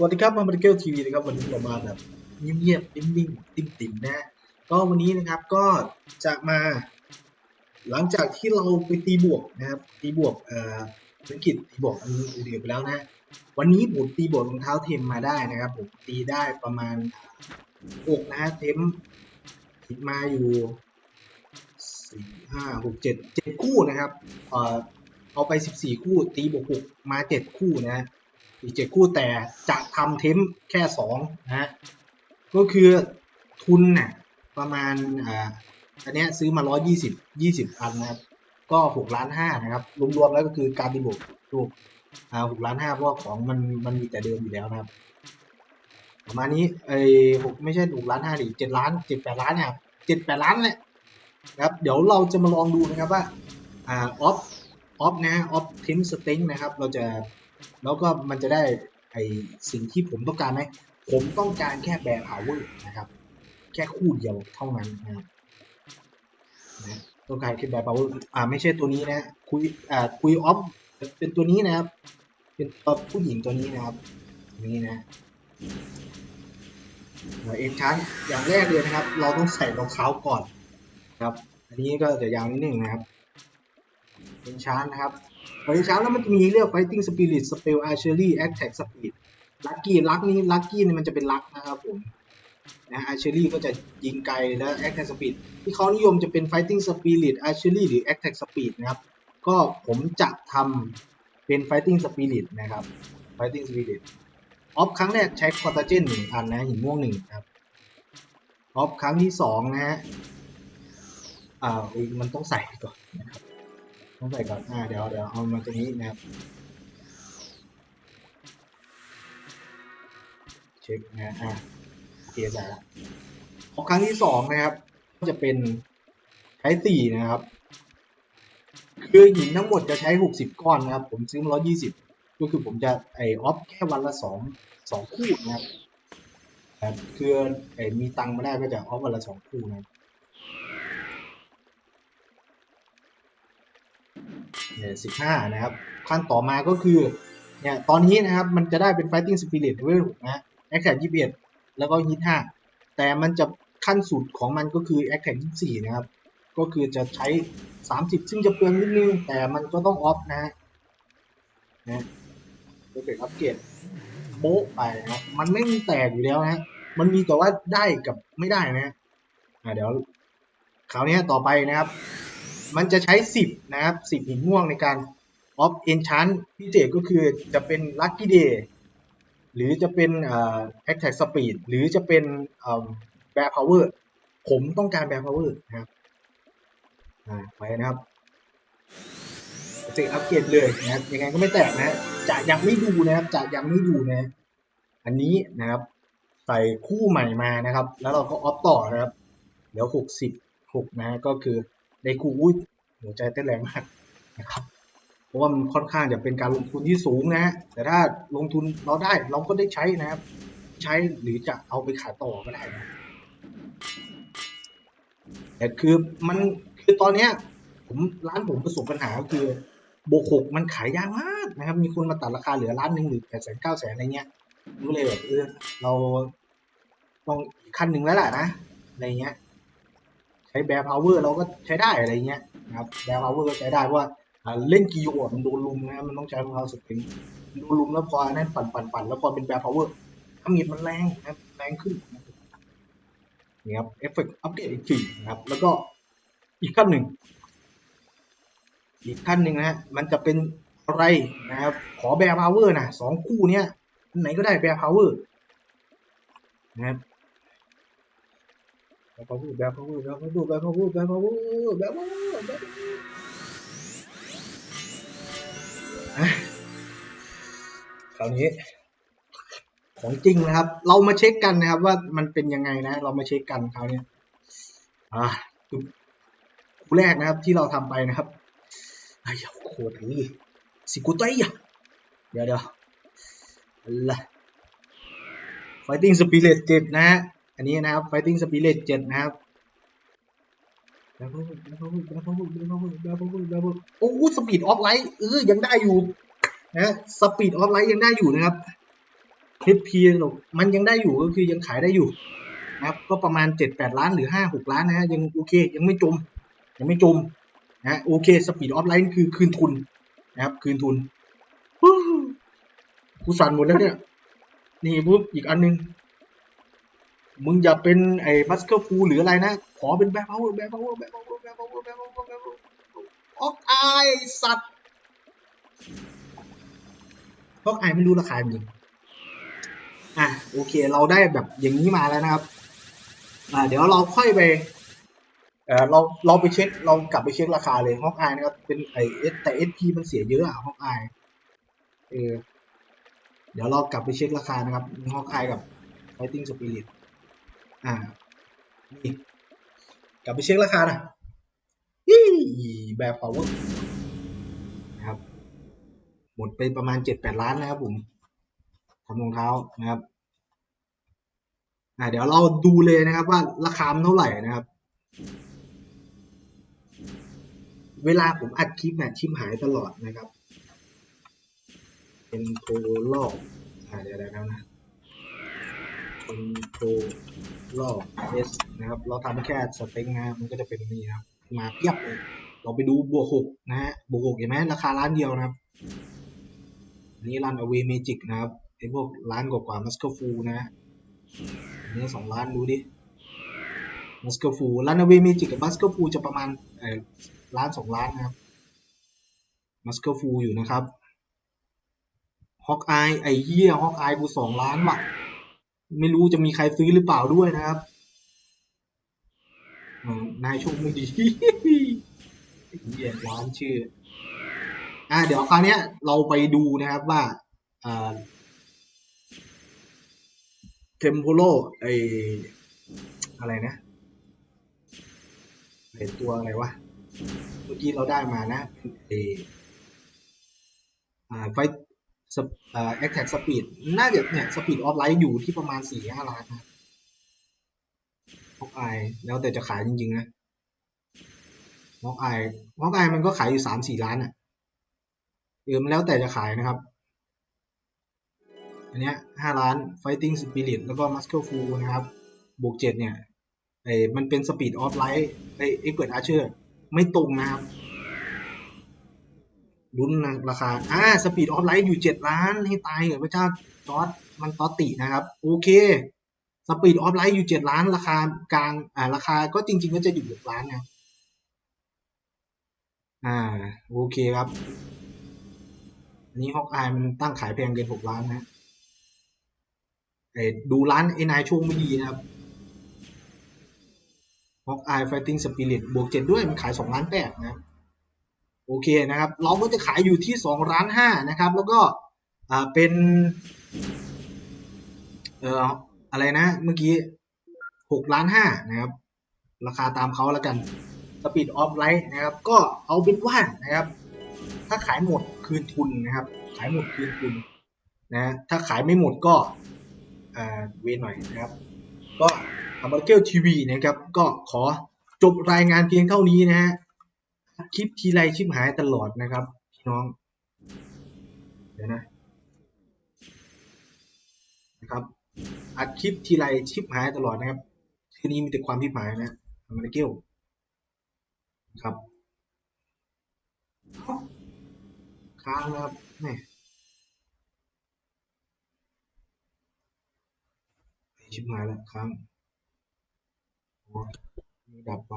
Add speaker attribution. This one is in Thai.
Speaker 1: สวัสดีครับมาเบันเกลทีวีนะครับวันนี้เรามาแบบเงียบๆนิ่งๆติ่มๆนะก็วันนี้นะครับก็จะมา หลังจากที่เราไปตีบวกนะครับตีบวกเอ่อธุรกิจตีบวกอันนี้เดือดไปแล้วนะวันนี้ผมตีบวกรองเท้าเทมมาได้นะครับผมตีได้ประมาณหกนะฮะเทมติดมาอยู่สี่ห้าหกเจ็ดเจ็ดคู่นะครับเอ่อเอาไปสิบสี่คู่ตีบวกหกมาเจ็ดคู่นะ อีกเจ็ดคู่แต่จะทำเทมแค่สองนะฮะก็คือทุนน่ะประมาณอ่าอันเนี้ยซื้อมาร้อยยี่สิบยี่สิบอันนะครับก็หกล้านห้านะครับรวมๆแล้วก็คือการตีบวกรูปอ่าหกล้านห้าเพราะของมันมันมีแต่เดิมอยู่แล้วนะครับ ประมาณนี้ไอ้หกไม่ใช่หกล้านห้าดิเจ็ดล้านเจ็ดแปดล้านเนี่ยเจ็ดแปดล้านแหละนะครับ เดี๋ยวเราจะมาลองดูนะครับว่าอ่าออฟออฟนะออฟเทมสเต็งนะครับ เราจะ แล้วก็มันจะได้ไอสิ่งที่ผมต้องการไหมผมต้องการแค่แบร์พาวเวอร์นะครับ แค่คู่เดียวเท่านั้นนะครับต้องการแค่แบร์พาวเวอร์อ่าไม่ใช่ตัวนี้นะคุยอ่าคุยออฟเป็นตัวนี้นะครับ เป็นตัวผู้หญิงตัวนี้นะครับนี้นะเอ็นชั้นอย่างแรกเลยนะครับ เราต้องใส่รองเท้าก่อนครับ อันนี้ก็จะยาวนิดนึงนะครับเอ็นชั้นนะครับ พอเช้าแล้วมันจะมีเรียก fighting spirit spell archery attack speed ลัคกี้ลักนี้ลัคกี้นี่มันจะเป็นลักนะครับผมนะ archery ก็จะยิงไกลแล้ว attack speed ที่เขานิยมจะเป็น fighting spirit archery หรือ attack speed นะครับก็ผมจะทำเป็น fighting spirit นะครับ fighting spirit ออฟครั้งแรกใช้คอร์ตาเจนหนึ่งอันนะหินม่วงหนึ่งครับออฟครั้งที่สองนะฮะอ่ามันต้องใส่ก่อนนะครับ ต้องใส่ก่อนอ่าเดี๋ยวเดี๋ยวเอามาตรงนี้นะครับเช็คนะอ่าโอเคใส่ละพอครั้งที่สองนะครับ ก็จะเป็นใช้สี่นะครับ คือหินทั้งหมดจะใช้หกสิบก้อนนะครับ ผมซื้อมาร้อยี่สิบก็คือผมจะไอออฟแค่วันละสองสองคู่นะครับแต่คือไอมีตังค์มาได้ก็จะออฟวันละสองคู่นะครับ เนี่ยสิบห้านะครับ ขั้นต่อมาก็คือเนี่ยตอนนี้นะครับมันจะได้เป็น fighting spirit level 6นะ attack 21แล้วก็ hit 5แต่มันจะขั้นสุดของมันก็คือ attack 24นะครับ ก็คือจะใช้30ซึ่งจะเปลืองนิดนึงแต่มันก็ต้องออฟนะฮะนะก็เป็นอัปเกรดโป๊ะไปนะมันไม่มีแตกอยู่แล้วนะมันมีแต่ว่าได้กับไม่ได้นะอ่าเดี๋ยวคราวนี้ต่อไปนะครับ มันจะใช้ 10 นะครับ 10 หินม่วงในการ off enchant พิเศษก็คือจะเป็น lucky day หรือจะเป็นเอ่อ attack speed หรือจะเป็นเอ่อ bear power ผมต้องการ bear power นะครับไปนะครับจะอัปเกรดเลยนะครับยังไงก็ไม่แตกนะจะยังไม่ดูนะครับจะยังไม่ดูนะ อันนี้นะครับ ใส่คู่ใหม่มานะครับ แล้วเราก็ออฟต่อนะครับ เดี๋ยว60 6นะก็คือ ในคู่อุ้ยหัวใจเต้นแรงมากนะครับเพราะว่ามันค่อนข้างจะเป็นการลงทุนที่สูงนะฮะแต่ถ้าลงทุนเราได้เราก็ได้ใช้นะครับ ใช้หรือจะเอาไปขายต่อก็ได้นะแต่คือมันคือตอนเนี้ย ผมร้านผมประสบปัญหาก็คือโบกหกมันขายยากมากนะครับ มีคนมาตัดราคาเหลือล้านหนึ่งหรือแปดแสนเก้าแสนอะไรเงี้ยผมก็เลยแบบเออเราต้องขั้นหนึ่งแล้วแหละนะอะไรเงี้ย ใช้แบร์พาวเวอร์เราก็ใช้ได้อะไรเงี้ยนะครับแบร์พาวเวอร์ก็ใช้ได้เพราะว่าเล่นกีโอมันโดนลุมนะมันต้องใช้รองเท้าสปริงโดนลุมแล้วพออันนั้นปั่นปั่นปั่นแล้วพอเป็นแบร์พาวเวอร์ทำเงินมันแรงนะแรงขึ้นนี่ครับเอฟเฟกต์อัปเดตอีกทีนะครับ แล้วก็อีกขั้นหนึ่ง อีกขั้นหนึ่งนะฮะมันจะเป็นอะไรนะครับ ขอแบร์พาวเวอร์นะสองคู่เนี้ยไหนก็ได้แบร์พาวเวอร์นะครับ แบบพาวเวอร์แบบพาวเวอร์แบบพาวเวอร์แบบพาวเวอร์แบบพาวเวอร์แบบพาวเวอร์แบบคราวนี้ ของจริงนะครับ เรามาเช็คกันนะครับ ว่ามันเป็นยังไงนะ เรามาเช็คกันคราวนี้อ่าคู่แรกนะครับ ที่เราทำไปนะครับไอ้ยาโคตรนี่สิกุไตยะเดี๋ยวเดี๋ยวอะไร Fighting Spirit 7นะฮะ อันนี้นะครับ Fighting Spirit 7 นะครับโอ้สปีดออฟไลท์เออยังได้อยู่นะสปีดออฟไลท์ยังได้อยู่นะครับโอเค HP มันยังได้อยู่ก็คือยังขายได้อยู่นะครับ ก็ประมาณเจ็ดแปดล้านหรือห้าหกล้านนะฮะยังโอเค ยังไม่จม ยังไม่จมนะโอเคสปีดออฟไลน์คือคืนทุนนะครับ คืนทุนฮู้กูสั่นหมดแล้วเนี่ย นี่ปุ๊บอีกอันหนึง มึงอย่าเป็นไอ้มัสเกอร์ฟูหรืออะไรนะ ขอเป็นแบ็คพาวเวอร์แบ็คพาวเวอร์แบ็คพาวเวอร์แบ็คพาวเวอร์แบ็คพาวเวอร์แบพาวเวอร์ออกไอสัตว์ออกไอไม่รู้ราคาจริงอะโอเคเราได้แบบอย่างนี้มาแล้วนะครับ อ่าเดี๋ยวเราค่อยไปเออเราเราไปเช็คเรากลับไปเช็คราคาเลยฮอกอายนะครับเป็นไอเอสแต่เอสพีมันเสียเยอะอะฮอกอายเออเดี๋ยวเรากลับไปเช็คราคานะครับฮอกอายกับไฟติ้งสปิริต อ่านี่กลับไปเช็คราคานะยี่แบบ power นะครับ หมดไปประมาณเจ็ดแปดล้านนะครับผมทำรองเท้านะครับอ่าเดี๋ยวเราดูเลยนะครับว่าราคามันเท่าไหร่นะครับ เวลาผมอัดคลิปเนี่ยชิมหายตลอดนะครับ เป็นโปรลอกอ่าเดี๋ยวเดี๋ยวนะ เป็นโปรลอกเอสนะครับ เราทำแค่สเต็งนะมันก็จะเป็นนี่ครับ มาเพียบเลยเราไปดูบวกหกนะฮะบวกหกเห็นไหมราคาร้านเดียวนะครับอันนี้ร้าน Away Magic นะครับไอพวกร้านกว่าๆ m u s c l e f u l นะฮะอันนี้สองร้านดูดิ m u s c l e f u l ร้าน Away Magic กับ m u s c l e f u l จะประมาณเออล้านสองล้านนะครับ m u s c l e f u l อยู่นะครับ Hawk Eye ไอเหี้ย Hawk Eye กูสองล้านว่ะ ไม่รู้จะมีใครซื้อหรือเปล่าด้วยนะครับนายโชคไม่ดีเหี้ยร้านชื่อ อ่า เดี๋ยวคราวนี้ยเราไปดูนะครับว่าเทมโพโลไออะไรนะไอตัวอะไรวะ เมื่อกี้เราได้มานะไออ่าไฟ แอคแท็กสปีดน่าจะเนี่ยสปีดออฟไลท์อยู่ที่ประมาณสี่ห้าล้านนะฮอกอายแล้วแต่จะขายจริง ๆ นะฮอกอายฮอกอายมันก็ขายอยู่สามสี่ล้านอะเออมันแล้วแต่จะขายนะครับ อันเนี้ยห้าล้าน Fighting Spirit แล้วก็ Muscle f u l นะครับ บวกเจ็ดเนี่ยไอ้มันเป็น Speed of Light ไอ้ Expert Archer ไม่ตรงนะครับ ลุ้นนะราคา อ่า Speed of Light อยู่เจ็ดล้าน ให้ตายเหรอพระเจ้าจอร์ดมันตอตินะครับ โอเค Speed of Light อยู่เจ็ดล้าน ราคากลาง อ่า ราคาก็จริง ๆ ก็จะอยู่หกล้านนะอ่า โอเคครับ อันนี้ฮอกอายมันตั้งขายแพงเกินหกล้านนะเอดูร้านไอ้นายช่วงไม่ดีนะครับฮอกอายไฟติ้งสปิริตบวกเจ็ดด้วยมันขายสองล้านแปดนะ โอเคนะครับ เราก็จะขายอยู่ที่สองล้านห้านะครับ แล้วก็อ่าเป็นเอ่ออะไรนะเมื่อกี้หกล้านห้านะครับ ราคาตามเขาแล้วกันสปีดออฟไลท์นะครับ ก็เอาเป็นว่านะครับ ถ้าขายหมดคืนทุนนะครับ ขายหมดคืนทุนนะถ้าขายไม่หมดก็อ่าเวนหน่อยนะครับ ก็ทำบัตเกลทีวีนะครับ ก็ขอจบรายงานเพียงเท่านี้นะฮะ คลิปทีไรชิบหายตลอดนะครับพี่น้อง เดี๋ยวนะนะครับอัดคลิปทีไรชิบหายตลอดนะครับทีนี้มีแต่ความชิบหายนะทำบัตเกลครับค้างนะครับแม่ชิบหายแล้วค้างอ๋อมีดับไป